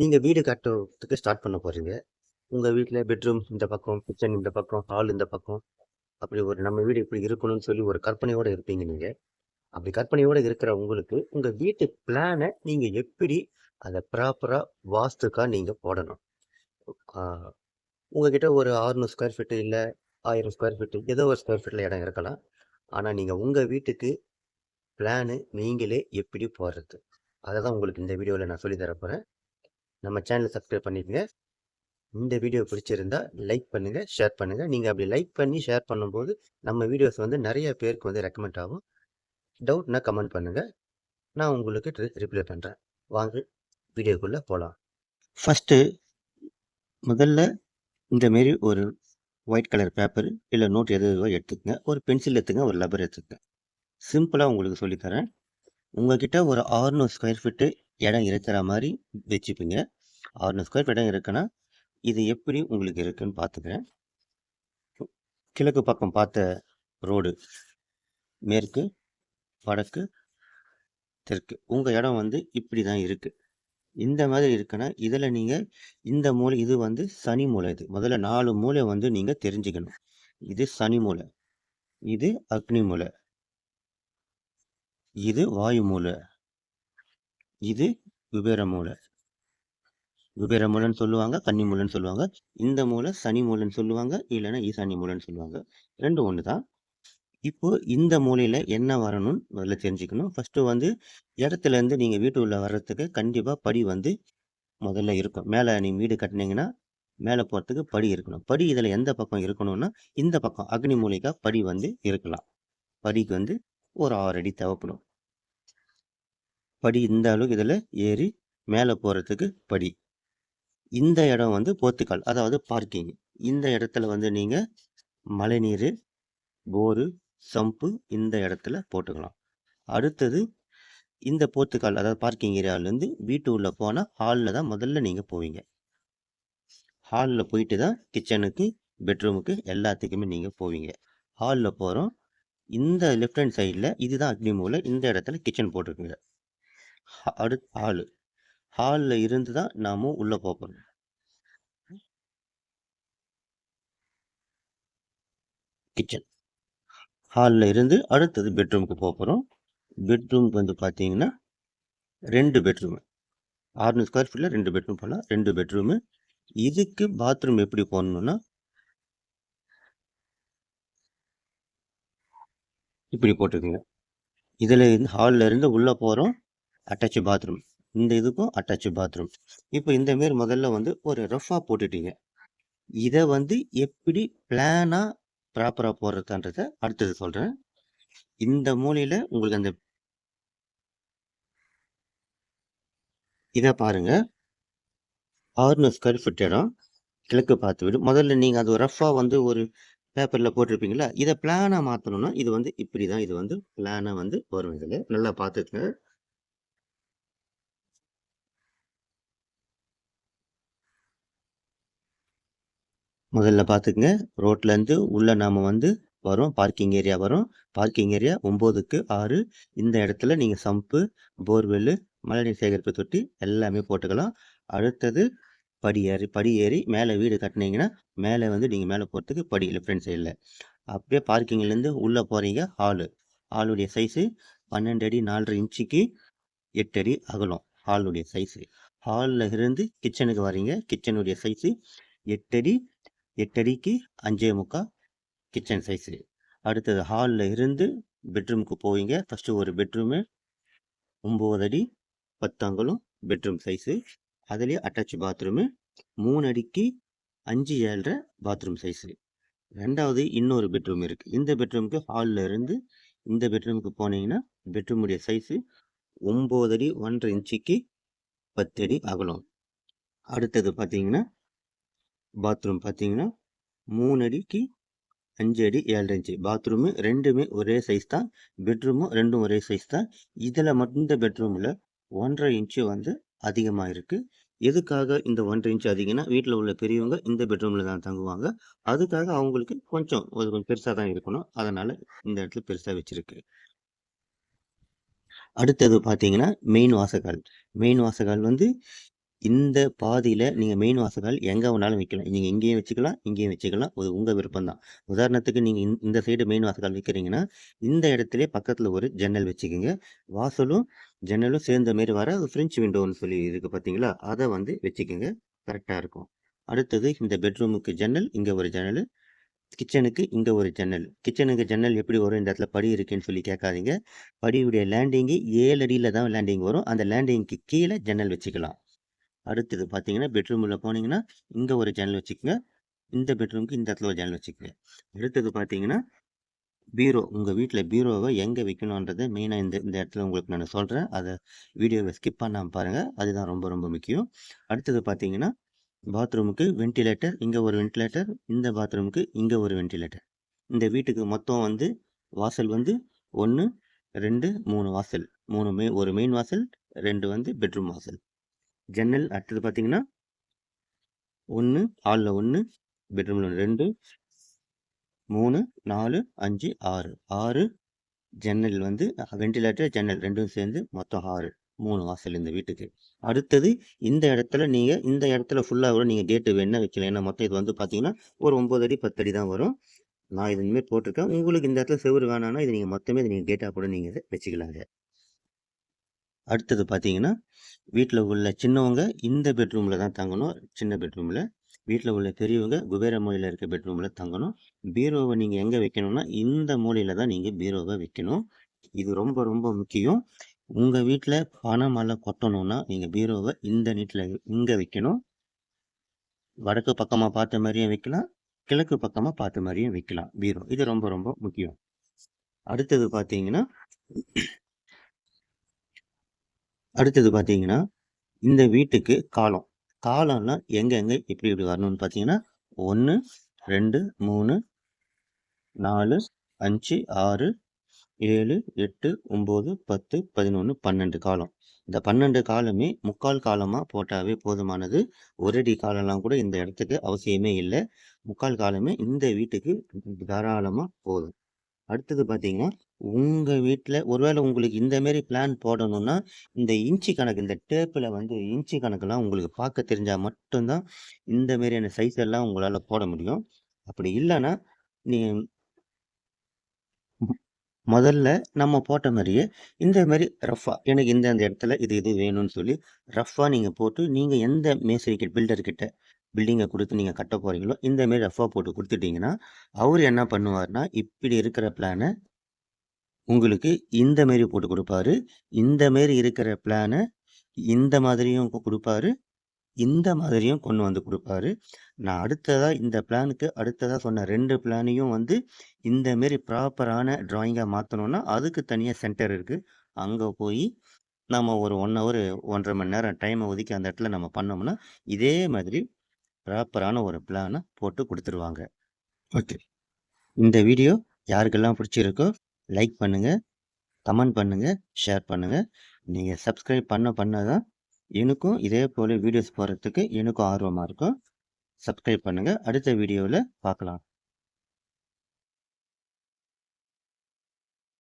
நீங்கள் வீடு கட்டுறதுக்கு ஸ்டார்ட் பண்ண போகிறீங்க உங்கள் வீட்டில் பெட்ரூம் இந்த பக்கம், கிச்சன் இந்த பக்கம், ஹால் இந்த பக்கம். அப்படி ஒரு நம்ம வீடு இப்படி இருக்கணும்னு சொல்லி ஒரு கற்பனையோடு இருப்பீங்க நீங்கள் அப்படி கற்பனையோடு இருக்கிற உங்களுக்கு, உங்கள் வீட்டு பிளானை நீங்கள் எப்படி அதை ப்ராப்பராக வாஸ்துக்காக நீங்கள் போடணும். உங்ககிட்ட ஒரு 600 ஸ்கொயர் ஃபீட் இல்லை ஆயிரம் ஸ்கொயர் ஃபீட்டு ஏதோ ஒரு ஸ்கொயர் ஃபீட்டில் இடம் இருக்கலாம். ஆனால் நீங்கள் உங்கள் வீட்டுக்கு பிளானு நீங்களே எப்படி போடுறது? அதை தான் உங்களுக்கு இந்த வீடியோவில் நான் சொல்லி தரப்போகிறேன் நம்ம சேனலை சப்ஸ்கிரைப் பண்ணிடுங்க இந்த வீடியோ பிடிச்சிருந்தா லைக் பண்ணுங்கள் ஷேர் பண்ணுங்கள் நீங்கள் அப்படி லைக் பண்ணி ஷேர் பண்ணும்போது, நம்ம வீடியோஸ் வந்து நிறைய பேருக்கு வந்து ரெக்கமெண்ட் ஆகும். டவுட்னா கமெண்ட் பண்ணுங்கள் நான் உங்களுக்கு ரிப்ளை பண்ணுறேன் வாங்க வீடியோக்குள்ளே போகலாம் ஃபஸ்ட்டு முதல்ல இந்த மாரி ஒரு ஒயிட் கலர் பேப்பர் இல்லை நோட் எது எதுவோ எடுத்துக்கங்க. ஒரு பென்சில் எடுத்துங்க, ஒரு லப்பர் எடுத்துக்கங்க. சிம்பிளாக உங்களுக்கு சொல்லித்தரேன் தரேன். ஒரு 600 ஸ்கொயர் ஃபீட்டு இடம் இருக்கிற மாதிரி வச்சுப்பீங்க. 600 ஸ்கொயர் ஃபீட் இடம் இருக்குன்னா, இது எப்படி உங்களுக்கு இருக்குன்னு பார்த்துக்கிறேன். கிழக்கு பக்கம் பார்த்த ரோடு. மேற்கு, வடக்கு, தெற்கு. உங்கள் இடம் வந்து இப்படி தான் இருக்குது இந்த மாதிரி இருக்குன்னா, இதில் நீங்கள் இந்த மூலை இது வந்து சனி மூலை இது. முதல்ல நாலு மூலை வந்து நீங்கள் தெரிஞ்சுக்கணும். இது சனி மூலை. இது அக்னி மூலை. இது வாயு மூலை. இது குபேர மூலை. குபேர மூலன்னு சொல்லுவாங்க, கன்னி மூலன்னு சொல்லுவாங்க. இந்த மூலை சனி மூலைன்னு சொல்லுவாங்க. இல்லைன்னா ஈசானி மூலைன்னு சொல்லுவாங்க. ரெண்டும் ஒன்று தான். இப்போ இந்த மூலையில் என்ன வரணும்னு முதல்ல தெரிஞ்சுக்கணும். ஃபஸ்ட்டு வந்து இடத்துலேருந்து நீங்கள் வீட்டு உள்ள வர்றதுக்கு கண்டிப்பாக படி வந்து முதல்ல இருக்கும். மேலே நீங்கள் வீடு கட்டினீங்கன்னா மேலே போகிறதுக்கு படி இருக்கணும். படி இதில் எந்த பக்கம் இருக்கணும்னா, இந்த பக்கம் அக்னி மூலைக்கா படி வந்து இருக்கலாம். படிக்கு வந்து ஒரு 6 அடி தேவைப்படும். படி இந்த அளவுக்கு இதில் ஏறி மேலே போகிறதுக்கு படி. இந்த இடம் வந்து போர்த்துக்கால். அதாவது பார்க்கிங். இந்த இடத்துல வந்து நீங்கள் மழைநீர் போரு, சம்பு இந்த இடத்துல போட்டுக்கலாம். அடுத்தது இந்த போர்த்துக்கால் அதாவது பார்க்கிங் ஏரியாவிலேருந்து வீட்டு உள்ளே போனால் ஹாலில் தான் முதல்ல நீங்கள் போவீங்க. ஹாலில் போயிட்டு தான் கிச்சனுக்கு, பெட்ரூமுக்கு எல்லாத்துக்குமே நீங்கள் போவீங்க. ஹாலில் போகிறோம் இந்த லெஃப்ட் ஹேண்ட் சைடில் இதுதான் அக்னி மூலை. இந்த இடத்துல கிச்சன் போட்டிருக்குங்க. ஹ அடுத் ஹாலு. ஹாலில் இருந்து தான் நாம உள்ளே போகிறோம் கிச்சன். ஹாலில் இருந்து அடுத்தது பெட்ரூமுக்கு போகிறோம் பெட்ரூம்க்கு வந்து பார்த்தீங்கன்னா, ரெண்டு பெட்ரூமு. 600 ஸ்கொயர் ஃபீட்டில் ரெண்டு பெட்ரூம் போகலாம் ரெண்டு பெட்ரூமு. இதுக்கு பாத்ரூம் எப்படி போடணும்னா இப்படி போட்டுக்கங்க. இதில் இருந்து இருந்து உள்ளே போகிறோம் அட்டாச் பாத்ரூம். இந்த இதுக்கும் அட்டாச் பாத்ரூம். இப்போ இந்த மாரி முதல்ல வந்து ஒரு ரஃபாக போட்டுட்டீங்க. இதை வந்து எப்படி பிளானாக ப்ராப்பராக போடுறதுன்றத அடுத்தது சொல்கிறேன் இந்த மூலையில் உங்களுக்கு அந்த இதை பாருங்க. 600 ஸ்கொயர் ஃபீட் இடம். கிழக்கு பார்த்து விடும் முதல்ல நீங்கள் அது ரஃப்பாக வந்து ஒரு பேப்பரில் போட்டிருப்பீங்களா இதை பிளானாக மாற்றணும்னா இது வந்து இப்படி தான் இது வந்து பிளானாக வந்து வரும் இதில் நல்லா பார்த்துக்கங்க. முதல்ல பார்த்துக்குங்க ரோட்லேருந்து உள்ளே நாம் வந்து வரோம். பார்க்கிங் ஏரியா வரும். பார்க்கிங் ஏரியா 9க்கு 6 இந்த இடத்துல நீங்கள் சம்பு, போர்வெல்லு, மழைநீர் சேகரிப்பு தொட்டி எல்லாமே போட்டுக்கலாம். அடுத்தது படி ஏறி படி ஏறி மேலே வீடு கட்டினீங்கன்னா மேலே வந்து நீங்கள் மேலே போகிறதுக்கு படி லெஃப்ட் சைடில் அப்படியே பார்க்கிங்லேருந்து உள்ளே போகிறீங்க ஹாலு. ஹாலுடைய சைஸு 12 அடி நாலரை இன்ச்சுக்கு எட்டு அடி அகலம். ஹாலுடைய சைஸு. ஹாலில் இருந்து கிச்சனுக்கு வரீங்க. கிச்சனுடைய சைஸு எட்டு அடி எட்டடிக்கு அஞ்சே முக்கா கிச்சன் சைஸு. அடுத்தது ஹாலில் இருந்து பெட்ரூமுக்கு போவீங்க. ஃபஸ்ட்டு ஒரு பெட்ரூமு ஒம்பது அடி 10 பெட்ரூம் சைஸு. அதுலேயே அட்டாச் பாத்ரூமு மூணு அடிக்கு 5 7 1/2 பாத்ரூம் சைஸு. ரெண்டாவது இன்னொரு பெட்ரூம் இருக்குது இந்த பெட்ரூமுக்கு ஹாலில் இருந்து இந்த பெட்ரூமுக்கு போனீங்கன்னா, பெட்ரூமுடைய சைஸு ஒம்பது அடி 1 1/2 இன்ச்சுக்கு 10 அடி அகலம். அடுத்தது பார்த்தீங்கன்னா, பாத்ரூம் பார்த்தீங்கன்னா, மூணு அடிக்கு அஞ்சு அடி 7 1/2 இன்ச்சு. பாத்ரூமு ரெண்டுமே ஒரே சைஸ் தான். பெட்ரூமும் ரெண்டும் ஒரே சைஸ் தான். இதில் மட்டும் இந்த பெட்ரூமில் ஒன்றரை இன்ச்சு வந்து அதிகமாக இருக்குது எதுக்காக இந்த ஒன்றரை இன்ச்சு அதிகம்னா, வீட்டில் உள்ள பெரியவங்க இந்த பெட்ரூமில் தான் தங்குவாங்க. அதுக்காக அவங்களுக்கு கொஞ்சம் அது கொஞ்சம் பெருசாக தான் இருக்கணும். அதனால் இந்த இடத்துல பெருசாக வச்சுருக்கு அடுத்தது பார்த்தீங்கன்னா, மெயின் வாசகால் மெயின் வாசகால் வந்து இந்த பாதியில் நீங்கள் மெயின் வாசகால் எங்கே வேணாலும் வைக்கலாம். நீங்கள் இங்கேயும் வச்சுக்கலாம், இங்கேயும் வச்சுக்கலாம். அது உங்கள் விருப்பம் தான். உதாரணத்துக்கு நீங்கள் இந் இந்த சைடு மெயின் வாசகால் வைக்கிறீங்கன்னா, இந்த இடத்திலேயே பக்கத்தில் ஒரு ஜன்னல் வச்சுக்கோங்க வாசலும், ஜன்னலும் சேர்ந்த மாரி வர ஃப்ரெஞ்ச் விண்டோன்னு சொல்லி இருக்குது பார்த்தீங்களா? அதை வந்து வச்சுக்கோங்க கரெக்டாக இருக்கும். அடுத்தது இந்த பெட்ரூமுக்கு ஜன்னல், இங்கே ஒரு ஜன்னல் கிச்சனுக்கு இங்கே ஒரு ஜன்னல். கிச்சனுக்கு ஜன்னல் எப்படி வரும்? இந்த இடத்துல படி இருக்குன்னு சொல்லி கேட்காதீங்க. படியுடைய லேண்டிங்கு ஏழு அடியில் தான் லேண்டிங் வரும். அந்த லேண்டிங்க்கு கீழே ஜன்னல் வச்சுக்கலாம். அடுத்தது பார்த்தீங்கன்னா, பெட்ரூமில் போனீங்கன்னா, இங்கே ஒரு ஜன்னல் வச்சுக்கோங்க இந்த பெட்ரூம்க்கு இந்த இடத்துல ஒரு ஜன்னல் வச்சுக்கோங்க அடுத்தது பார்த்தீங்கன்னா, பீரோ. உங்கள் வீட்டில் பீரோவை எங்கே வைக்கணுன்றத மெயினாக இந்த இந்த இடத்துல உங்களுக்கு நான் சொல்கிறேன் அதை வீடியோவை ஸ்கிப் பண்ணாமல் பாருங்கள் அதுதான் ரொம்ப ரொம்ப முக்கியம். அடுத்தது பார்த்தீங்கன்னா, பாத்ரூமுக்கு வென்டிலேட்டர். இங்கே ஒரு வென்டிலேட்டர். இந்த பாத்ரூமுக்கு இங்கே ஒரு வென்டிலேட்டர். இந்த வீட்டுக்கு மொத்தம் வந்து வாசல் வந்து 1, 2, 3 வாசல். மூணு மெ ஒரு மெயின் வாசல், ரெண்டு வந்து பெட்ரூம் வாசல். ஜன்னல் அடுத்தது பார்த்தீங்கன்னா ஒன்று ஹாலில் ஒன்று பெட்ரூமில் ஒன்று ரெண்டு மூணு நாலு அஞ்சு ஆறு ஆறு ஜன்னல் வந்து வெண்டிலேட்டர் ஜன்னல் ரெண்டும் சேர்ந்து மொத்தம் 6. 3 வாசல் இந்த வீட்டுக்கு. அடுத்தது இந்த இடத்துல நீங்கள் இந்த இடத்துல ஃபுல்லாக கூட நீங்கள் கேட்டு வேணுனா வைக்கலாம். ஏன்னா மொத்தம் இது வந்து பார்த்தீங்கன்னா, ஒரு ஒம்பது அடி, 10 அடி தான் வரும். நான் இது இனிமேல் போட்டிருக்கேன். உங்களுக்கு இந்த இடத்துல செவ்வறு வேணாம்னா, இது நீங்கள் மொத்தமே இது நீங்கள் கேட்டாக கூட நீங்கள் இதை வச்சுக்கலாங்க. அடுத்தது பார்த்தீங்கன்னா, வீட்டில் உள்ள சின்னவங்க இந்த பெட்ரூமில் தான் தங்கணும். சின்ன பெட்ரூமில் வீட்டில் உள்ள பெரியவங்க குபேர மூலையில் இருக்க பெட்ரூமில் தங்கணும். பீரோவை நீங்கள் எங்கே வைக்கணும்னா, இந்த மூலையில் தான் நீங்கள் பீரோவை வைக்கணும். இது ரொம்ப ரொம்ப முக்கியம். உங்கள் வீட்டில் பணம் மலை கொட்டணும்னா, நீங்கள் பீரோவை இந்த நீட்டில் இங்கே வைக்கணும். வடக்கு பக்கமாக பார்த்த மாதிரியும் வைக்கலாம். கிழக்கு பக்கமாக பார்த்த மாதிரியும் வைக்கலாம் பீரோ. இது ரொம்ப ரொம்ப முக்கியம். அடுத்தது பார்த்தீங்கன்னா அடுத்தது பார்த்தீங்கன்னா, இந்த வீட்டுக்கு காலம். காலம்லாம் எங்கெங்கே எப்படி எப்படி வரணும்னு பார்த்தீங்கன்னா, 1, 2, 3, 4, 5, 6, 7, 8, 9, 10, 11, 12 காலம். இந்த 12 காலமே முக்கால் காலமாக போட்டாவே போதுமானது. ஒரடி காலம்லாம் கூட இந்த இடத்துக்கு அவசியமே இல்லை முக்கால் காலமே இந்த வீட்டுக்கு தாராளமாக போதும். அடுத்தது பார்த்தீங்கன்னா, உங்கள் வீட்டில் ஒருவேளை உங்களுக்கு இந்த மாரி பிளான் போடணும்னா, இந்த இன்ச்சு கணக்கு இந்த டேப்பில் வந்து இன்ச்சு கணக்கெல்லாம் உங்களுக்கு பார்க்க தெரிஞ்சால் மட்டும்தான் இந்த மாரியான சைஸ் எல்லாம் உங்களால் போட முடியும். அப்படி இல்லைன்னா நீ முதல்ல நம்ம போட்ட மாதிரியே இந்த மாரி எனக்கு இந்த இடத்துல இது இது வேணும்னு சொல்லி ரஃப்பாக நீங்கள் போட்டு, நீங்கள் எந்த மேஸ்திரி கிட்ட பில்டிங்கை கொடுத்து நீங்கள் கட்ட போகிறீங்களோ இந்த ரஃபாக போட்டு கொடுத்துட்டிங்கன்னா அவர் என்ன பண்ணுவார்னா இப்படி இருக்கிற பிளானை உங்களுக்கு இந்த மாரி போட்டு குடுப்பாரு. இந்த மாரி இருக்கிற பிளான இந்த மாதிரியும் குடுப்பாரு. இந்த மாதிரியும் கொண்டு வந்து குடுப்பாரு. நான் அடுத்ததா இந்த பிளானுக்கு அடுத்ததா சொன்ன 2 பிளானையும் வந்து இந்த மாரி ப்ராப்பரான டிராயிங்கா மாத்தணும்னா, அதுக்கு தனியா சென்டர் இருக்கு. அங்க போயி நம்ம ஒரு 1 ஹவர் 1 1/2 மணி நேரம் டைம ஒதுக்கி அந்த இடத்துல நம்ம பண்ணோம்னா, இதே மாதிரி ப்ராப்பரான ஒரு பிளான போட்டு குடுத்துருவாங்க. ஓகே. இந்த வீடியோ யாருக்கெல்லாம் பிடிச்சிருக்கோ, லைக் பண்ணுங்கள் கமெண்ட் பண்ணுங்கள் ஷேர் பண்ணுங்கள் நீங்கள் சப்ஸ்கிரைப் பண்ண பண்ண தான் எனக்கும் இதே போல் வீடியோஸ் போடுறதுக்கு எனக்கும் ஆர்வமாக இருக்கும். சப்ஸ்கிரைப் பண்ணுங்கள் அடுத்த வீடியோவில் பார்க்கலாம்.